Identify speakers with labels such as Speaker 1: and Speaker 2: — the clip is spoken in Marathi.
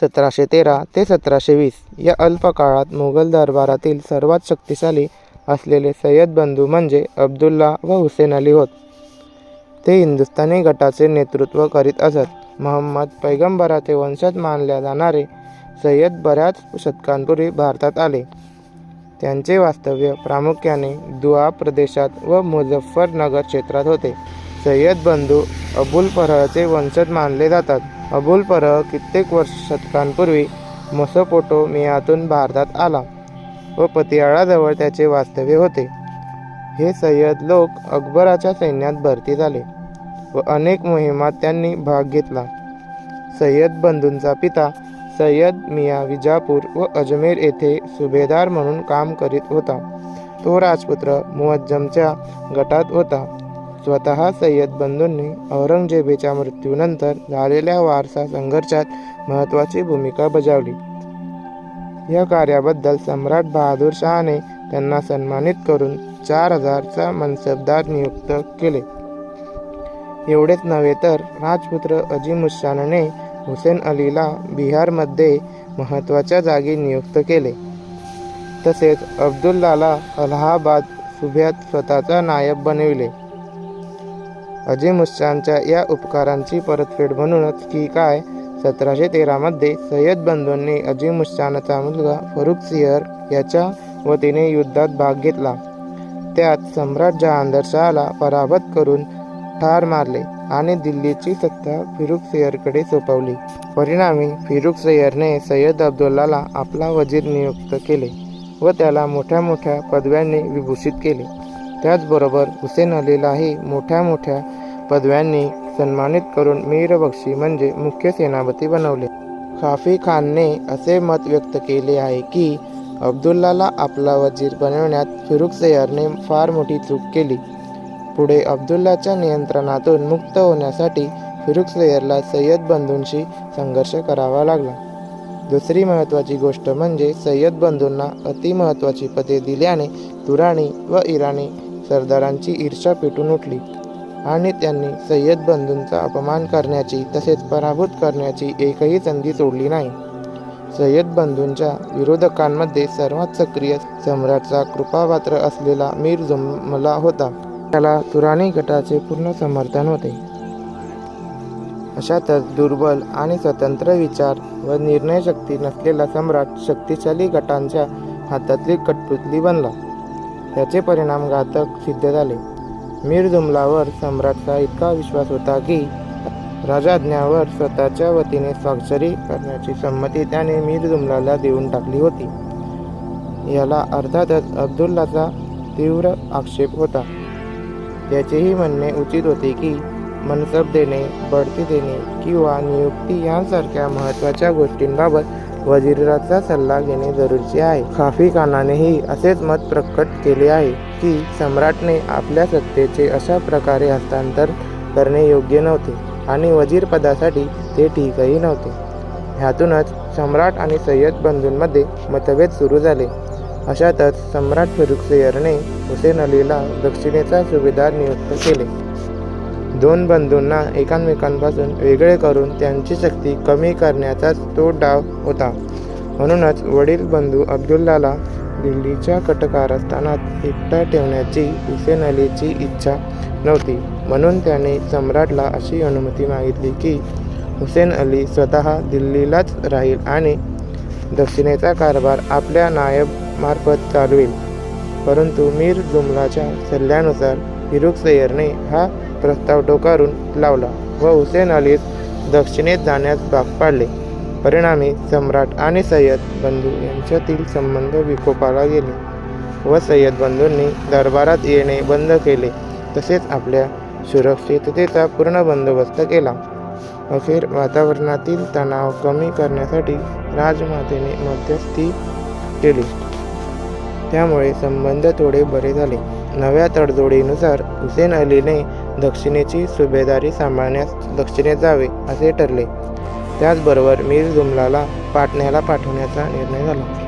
Speaker 1: सतराशे तेरा ते सतराशे वीस या अल्प काळात मुघल दरबारातील सर्वात शक्तिशाली असलेले सय्यद बंधू म्हणजे अब्दुल्ला व हुसेन अली होत. ते हिंदुस्थानी गटाचे नेतृत्व करीत असत. महम्मद पैगंबराचे वंशज मानल्या जाणारे सय्यद बऱ्याच शतकांपूर्वी भारतात आले. त्यांचे वास्तव्य प्रामुख्याने दुआ प्रदेशात व मुझफ्फरनगर क्षेत्रात होते. सय्यद बंधू अबुल परहचे वंशज मानले जातात. अबुल परह कित्येक वर्ष शतकांपूर्वी मेसोपोटोमियातून भारतात आला व पतियाळाजवळ त्याचे वास्तव्य होते. हे सय्यद लोक अकबराच्या सैन्यात भरती झाले व अनेक मोहिमात त्यांनी भाग घेतला. सय्यद बंधूंचा पिता सय्यद मिया विजापूर व अजमेर येथे सुभेदार म्हणून काम करीत होता. तो राजपुत्र मुअज्जमच्या गटात होता. स्वतः सय्यद बंधूंनी औरंगजेबेच्या मृत्यूनंतर झालेल्या वारसा संघर्षात महत्त्वाची भूमिका बजावली. या कार्याबद्दल सम्राट बहादूर शहाने त्यांना सन्मानित करून चार हजारचा मनसबदार नियुक्त केले. एवढेच नव्हे तर राजपुत्र अजिमुशानने हुसेन अलीला बिहारमध्ये महत्त्वाच्या जागी नियुक्त केले. तसेच अब्दुल्लाला अलाहाबाद सुभ्यात स्वतःचा नायब बनविले. अजिमुशानच्या या उपकारांची परतफेड म्हणूनच की काय? सतराशे तेरामध्ये सय्यद बंधूंनी अजिमुशानचा मुलगा फरुख सिहर याच्या वतीने युद्धात भाग घेतला. त्यात सम्राट जहांदर शहाला पराभूत करून ठार मारले आणि दिल्लीची सत्ता फिरुख सय्यरकडे सोपवली. परिणामी फिरुख सय्यरने सय्यद अब्दुल्लाला आपला वजीर नियुक्त केले व त्याला मोठ्या मोठ्या पदव्यांनी विभूषित केले. त्याचबरोबर हुसेन अलीलाही मोठ्या मोठ्या पदव्यांनी सन्मानित करून मीर बक्षी म्हणजे मुख्य सेनापती बनवले. खाफी खानने असे मत व्यक्त केले आहे की अब्दुल्लाला आपला वजीर बनवण्यात फिरुख सय्यरने फार मोठी चूक केली. पुढे अब्दुल्लाच्या नियंत्रणातून मुक्त होण्यासाठी फिरुख सय्यरला सय्यद बंधूंशी संघर्ष करावा लागला. दुसरी महत्त्वाची गोष्ट म्हणजे सय्यद बंधूंना अतिमहत्त्वाची पदे दिल्याने तुराणी व इराणी सरदारांची ईर्षा पेटून उठली आणि त्यांनी सय्यद बंधूंचा अपमान करण्याची तसेच पराभूत करण्याची एकही संधी सोडली नाही. सय्यद बंधूंच्या विरोधकांमध्ये सर्वात सक्रिय सम्राटचा कृपापात्र असलेला मीर जुमला होता. त्याला तुराणी गटाचे पूर्ण समर्थन होते. अशातच दुर्बल आणि स्वतंत्र विचार व निर्णयशक्ती नसलेला सम्राट शक्तिशाली गटांच्या हातातली कटपुतली बनला. त्याचे परिणाम घातक सिद्ध झाले. मीर जुमलावर सम्राटचा इतका विश्वास होता की राजाज्ञावर स्वतःच्या वतीने स्वाक्षरी करण्याची संमती त्याने मीर जुमलाला देऊन टाकली होती. याला अर्थातच अब्दुल्लाचा तीव्र आक्षेप होता. त्याचेही म्हणणे उचित होते की मनसब देणे बढती देणे किंवा नियुक्ती यांसारख्या महत्त्वाच्या गोष्टींबाबत वजीराचा सल्ला घेणे जरुरीचे आहे. खाफी खानानेही असेच मत प्रकट केले आहे की सम्राटने आपल्या सत्तेचे अशा प्रकारे हस्तांतर करणे योग्य नव्हते आणि वजीर पदासाठी ते ठीकही नव्हते. ह्यातूनच सम्राट आणि सय्यद बंधूंमध्ये मतभेद सुरू झाले. अशातच सम्राट फिरुक्सेयरने हुसेन अलीला दक्षिणेचा सुभेदार नियुक्त केले. दोन बंधूंना एकमेकांपासून वेगळे करून त्यांची शक्ती कमी करण्याचाच तो डाव होता. म्हणूनच वडील बंधू अब्दुल्लाला दिल्लीच्या कटकारस्थानात एकटा ठेवण्याची हुसेन अलीची इच्छा नव्हती. म्हणून त्याने सम्राटला अशी अनुमती मागितली की हुसेन अली स्वतः दिल्लीलाच राहील आणि दक्षिणेचा कारभार आपल्या नायब मार्फत चालवेल. परंतु मीर जुमलाच्या सल्ल्यानुसार फिरुख सय्यरने हा प्रस्ताव टोकारून लावला व हुसेन अलीस दक्षिणेत जाण्यास भाग पाडले. परिणामी सम्राट आणि सय्यद बंधू यांच्यातील संबंध विकोपाला गेले व सय्यद बंधूंनी दरबारात येणे बंद केले. तसेच आपल्या सुरक्षिततेचा पूर्ण बंदोबस्त केला. अखेर वातावरणातील तणाव कमी करण्यासाठी राजमातेने मध्यस्थी केली. त्यामुळे संबंध थोडे बरे झाले. नव्या तडजोडीनुसार हुसेन अलीने दक्षिणेची सुभेदारी सांभाळण्यास दक्षिणेत जावे असे ठरले. त्याचबरोबर मीर जुमलाला पाटण्याला पाठवण्याचा निर्णय झाला.